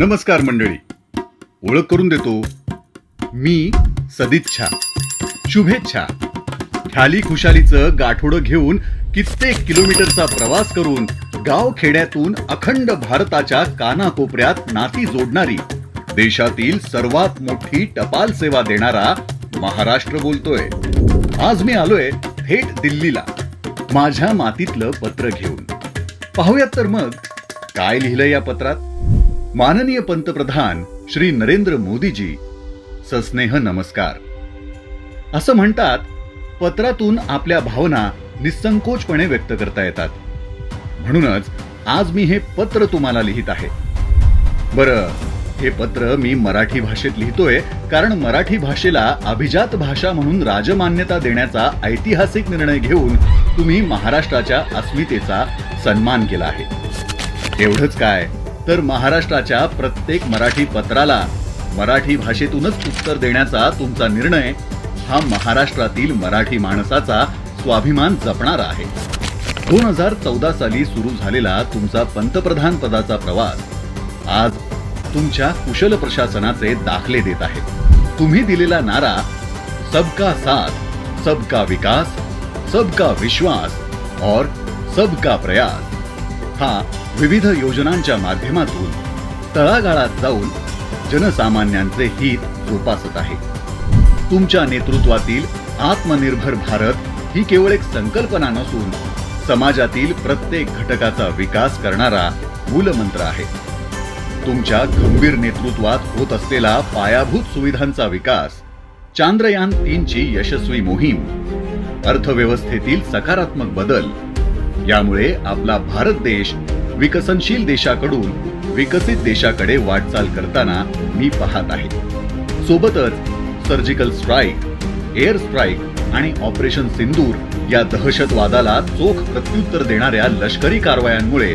नमस्कार मंडळी. ओळख करून देतो. मी सदिच्छा. शुभेच्छा. ख्याली खुशालीचं गाठोडं घेऊन कित्येक किलोमीटरचा प्रवास करून गाव खेड्यातून अखंड भारताच्या कानाकोपऱ्यात नाती जोडणारी देशातील सर्वात मोठी टपाल सेवा देणारा महाराष्ट्र बोलतोय. आज मी आलोय थेट दिल्लीला. माझ्या मातीतलं पत्र घेऊन. पाहूयात तर मग काय लिहिलं या पत्रात? माननीय पंतप्रधान श्री नरेंद्र मोदीजी सस्नेह नमस्कार. असं म्हणतात पत्रातून आपल्या भावना निसंकोचपणे व्यक्त करता येतात. म्हणूनच आज मी हे पत्र तुम्हाला लिहित आहे. बरं हे पत्र मी मराठी भाषेत लिहितोय कारण मराठी भाषेला अभिजात भाषा म्हणून राजमान्यता देण्याचा ऐतिहासिक निर्णय घेऊन तुम्ही महाराष्ट्राच्या अस्मितेचा सन्मान केला आहे. एवढंच काय? तर महाराष्ट्राच्या प्रत्येक मराठी पत्राला मराठी भाषेतूनच उत्तर देण्याचा तुमचा निर्णय हा महाराष्ट्रातील मराठी माणसाचा स्वाभिमान जपणारा आहे. दोन हजार चौदा साली सुरू झालेला तुमचा पंतप्रधान पदाचा प्रवास आज तुमच्या कुशल प्रशासनाचे दाखले देत आहे तुम्ही दिलेला नारा सबका साथ सबका विकास सबका विश्वास और सबका प्रयास हा विविध योजनांच्या माध्यमातून तळागाळात जाऊन जनसामान्यांचे हित जोपासत आहे. तुमच्या नेतृत्वातील आत्मनिर्भर भारत ही केवळ एक संकल्पना नसून समाजातील प्रत्येक घटकाचा विकास करणारा मूलमंत्र आहे. तुमच्या गंभीर नेतृत्वात होत असलेला पायाभूत सुविधांचा विकास चांद्रयान तीनची यशस्वी मोहीम अर्थव्यवस्थेतील सकारात्मक बदल यामुळे आपला भारत देश विकसनशील देशाकडून विकसित देशाकडे वाटचाल करताना मी पाहत आहे. सोबतच सर्जिकल स्ट्राईक एअर स्ट्राईक आणि ऑपरेशन सिंदूर या दहशतवादाला चोख प्रत्युत्तर देणाऱ्या लष्करी कारवायांमुळे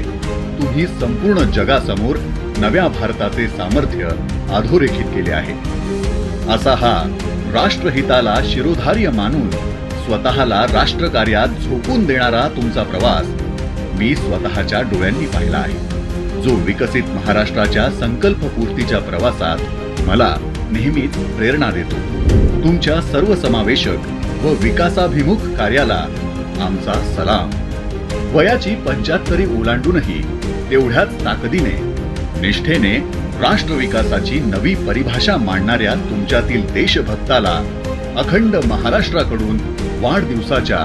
तुम्ही संपूर्ण जगासमोर नव्या भारताचे सामर्थ्य अधोरेखित केले आहे. असा हा राष्ट्रहिताला शिरोधार्य मानून स्वतःला राष्ट्रकार्यात झोकून देणारा तुमचा प्रवास मी स्वतःच्या डोळ्यांनी पाहिला आहे. जो विकसित महाराष्ट्राच्या संकल्पपूर्तीच्या प्रवासात मला नेहमीच प्रेरणा देतो. तुमच्या सर्वसमावेशक व विकासाभिमुख कार्याला आमचा सलाम. वयाची पंच्याहत्तरी ओलांडूनही तेवढ्याच ताकदीने निष्ठेने राष्ट्रविकासाची नवी परिभाषा मांडणाऱ्या तुमच्यातील देशभक्ताला अखंड महाराष्ट्राकडून वाढदिवसाच्या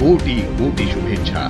कोटी कोटी शुभेच्छा.